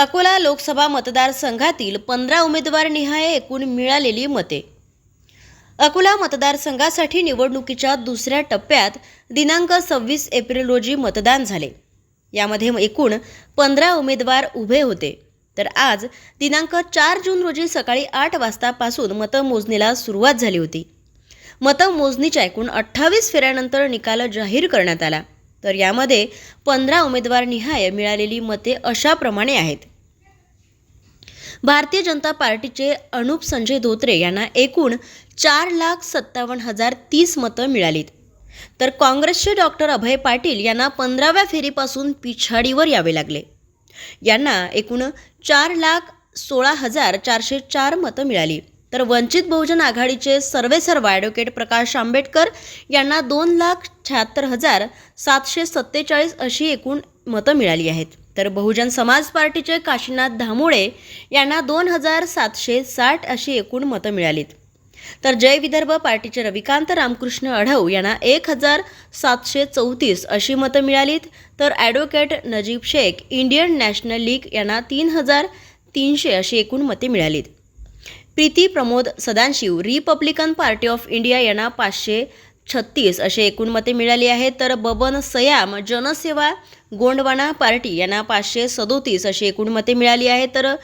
अकोला लोकसभा मतदारसंघातील पंधरा उमेदवार निहाय एकूण मिळालेली मते. अकोला मतदारसंघासाठी निवडणुकीच्या दुसऱ्या टप्प्यात दिनांक सव्वीस एप्रिल रोजी मतदान झाले. यामध्ये एकूण पंधरा उमेदवार उभे होते. तर आज दिनांक चार जून रोजी सकाळी आठ वाजतापासून मतमोजणीला सुरुवात झाली होती. मतमोजणीच्या एकूण अठ्ठावीस फेऱ्यानंतर निकाल जाहीर करण्यात आला. तर यामध्ये पंधरा उमेदवार निहाय मिळालेली मते अशाप्रमाणे आहेत. भारतीय जनता पार्टीचे अनुप संजय धोत्रे यांना एकूण चार लाख सत्तावन्न हजार तीस मतं मिळालीत. तर काँग्रेसचे डॉक्टर अभय पाटील यांना पंधराव्या फेरीपासून पिछाडीवर यावे लागले. यांना एकूण चार लाख सोळा हजार चारशे चार मतं मिळाली. तर वंचित बहुजन आघाडीचे सर्वेसर्वा ॲडव्होकेट प्रकाश आंबेडकर यांना दोन लाख शहात्तर हजार सातशे सत्तेचाळीस अशी एकूण मतं मिळाली आहेत. तर बहुजन समाज पार्टीचे काशीनाथ धामुळे यांना दोन हजार सातशे साठ अशी एकूण मतं मिळालीत. तर जय विदर्भ पार्टीचे रविकांत रामकृष्ण अढव यांना एक हजार सातशे चौतीस अशी मतं मिळालीत. तर advocate Najib Shaikh Indian National League यांना तीन हजार तीनशे अशी एकूण मते मिळालीत. Preeti Pramod Sadashiv Republican Party of India यांना पाचशे छत्तीस अशी एकूण मते मिळाली आहेत. तर बबन सयाम जनसेवा गोंडवाना पार्टी यांना पाचशे सदोतीस अशी एकूण मते मिळाली आहेत. तर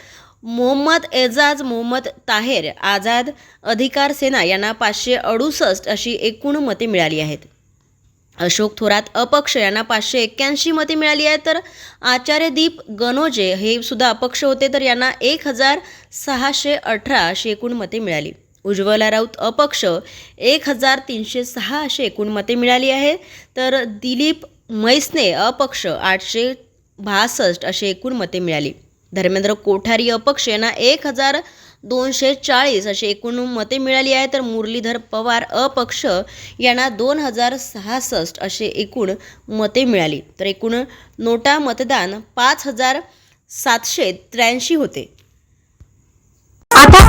मोहम्मद एजाज मोहम्मद ताहेर आझाद अधिकार सेना यांना पाचशे अडुसष्ट अशी एकूण मते मिळाली आहेत. अशोक थोरात अपक्ष यांना पाचशे एक्क्याऐंशी मते मिळाली आहेत. तर आचार्यदीप गनोजे हे सुद्धा अपक्ष होते. तर यांना एक हजार सहाशे अठरा अशी एकूण मते मिळाली. उज्ज्वला राऊत अपक्ष एक हजार तीनशे सहा असे एकूण मते मिळाली आहे तर दिलीप मैसने अपक्ष आठशे बासष्ट असे एकूण मते मिळाली. धर्मेंद्र कोठारी अपक्ष यांना एक हजार दोनशे चाळीस असे एकूण मते मिळाली आहे तर मुरलीधर पवार अपक्ष यांना दोन हजार सहासष्ट असे एकूण मते मिळाली. तर एकूण नोटा मतदान पाच हजार सातशे त्र्याऐंशी होते.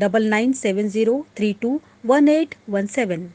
9970321817.